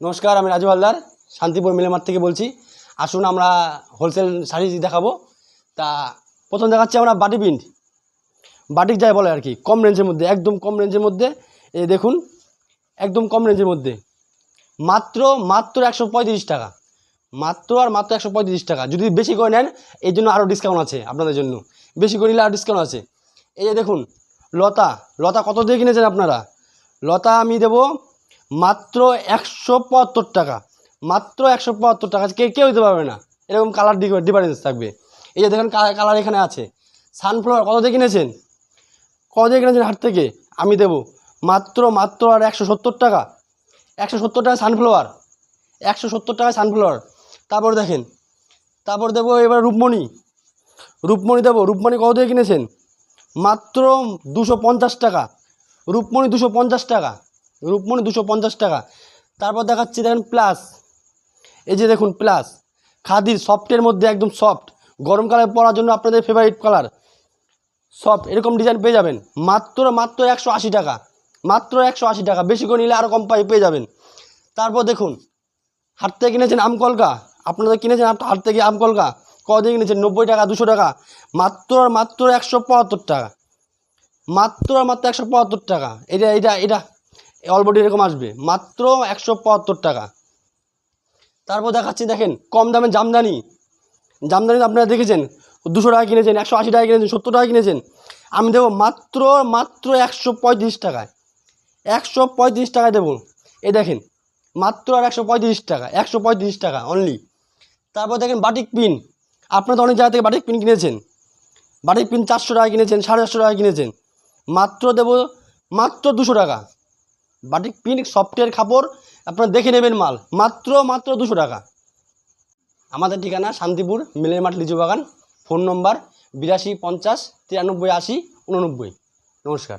নমস্কার, আমি রাজু হালদার, শান্তিপুর মিলেমার থেকে বলছি। আসুন আমরা হোলসেল শাড়ি দেখাবো। তা প্রথম দেখাচ্ছি আমরা বাটি প্রিন্ট। বাটিক যাই বলে আর কি, কম রেঞ্জের মধ্যে, একদম কম রেঞ্জের মধ্যে। এই দেখুন, একদম কম রেঞ্জের মধ্যে। মাত্র মাত্র একশো পঁয়ত্রিশ টাকা। মাত্র আর মাত্র একশো পঁয়ত্রিশ টাকা। যদি বেশি করে নেন এই জন্য আরও ডিসকাউন্ট আছে আপনাদের জন্য। বেশি করে নিলে আরও ডিসকাউন্ট আছে। এই যে দেখুন, লতা। লতা কত দিয়ে কিনেছেন আপনারা? লতা আমি দেবো মাত্র একশো পঁয়াত্তর টাকা। মাত্র একশো পঁয়াত্তর টাকা। কে কেউ দিতে পারবে না। এরকম কালার ডিফারেন্স থাকবে। এই যে দেখেন কালার এখানে আছে। সানফ্লাওয়ার কত দিয়ে কিনেছেন? কত দিয়ে কিনেছেন হাট থেকে? আমি দেবো। মাত্র মাত্র আর একশো সত্তর টাকা। একশো সত্তর টাকা সানফ্লাওয়ার একশো সত্তর টাকা সানফ্লাওয়ার তারপর দেখেন। তারপর দেবো এবার রূপমণি। রূপমণি দেবো। রূপমণি কত দিয়ে কিনেছেন? মাত্র দুশো পঞ্চাশ টাকা। রূপমণি দুশো পঞ্চাশ টাকা। রূপমণি দুশো পঞ্চাশ টাকা। তারপর দেখাচ্ছি দেখেন প্লাস। এই যে দেখুন প্লাস। খাদির সফটের মধ্যে একদম সফট। গরমকালে পরার জন্য আপনাদের ফেভারিট কালার সফট, এরকম ডিজাইন পেয়ে যাবেন। মাত্র মাত্র একশো আশি টাকা। মাত্র একশো আশি টাকা। বেশি করে নিলে আরও কম পাই পেয়ে যাবেন। তারপর দেখুন, হাট থেকে কিনেছেন আমকলকা আপনাদের কিনেছেন হাট- থেকে আমকলকা কত দিয়ে কিনেছেন? নব্বই টাকা, দুশো টাকা। মাত্র আর মাত্র একশো পঁয়াত্তর টাকা। মাত্র আর মাত্র একশো পঁয়াত্তর টাকা। এটা এটা এটা অলরেডি এরকম আসবে। মাত্র একশো টাকা। তারপর দেখাচ্ছি, দেখেন, কম দামে জামদানি। জামদানি আপনারা দেখেছেন, দুশো টাকা কিনেছেন, একশো আশি টাকা কিনেছেন, সত্তর টাকা কিনেছেন। আমি দেবো মাত্র মাত্র একশো পঁয়ত্রিশ টাকায়। একশো পঁয়ত্রিশ টাকায় দেবো। এই দেখেন, মাত্র আর একশো পঁয়ত্রিশ টাকা, একশো পঁয়ত্রিশ টাকা অনলি তারপর দেখেন, বাটিক পিন। আপনারা তো অনেক জায়গা থেকে বাটিক পিন কিনেছেন। বাটিক পিন চারশো টাকা কিনেছেন, সাড়ে চারশো টাকা কিনেছেন। মাত্র দেবো, মাত্র দুশো টাকা। বাটিক পিন সফটওয়্যার কাপড় আপনারা দেখে নেবেন মাল। মাত্র মাত্র দুশো টাকা। আমাদের ঠিকানা শান্তিপুর, মিলের মাঠ, লিচু বাগান। ফোন নম্বর বিরাশি পঞ্চাশ, তিরানব্বই আশি, উননব্বই। নমস্কার।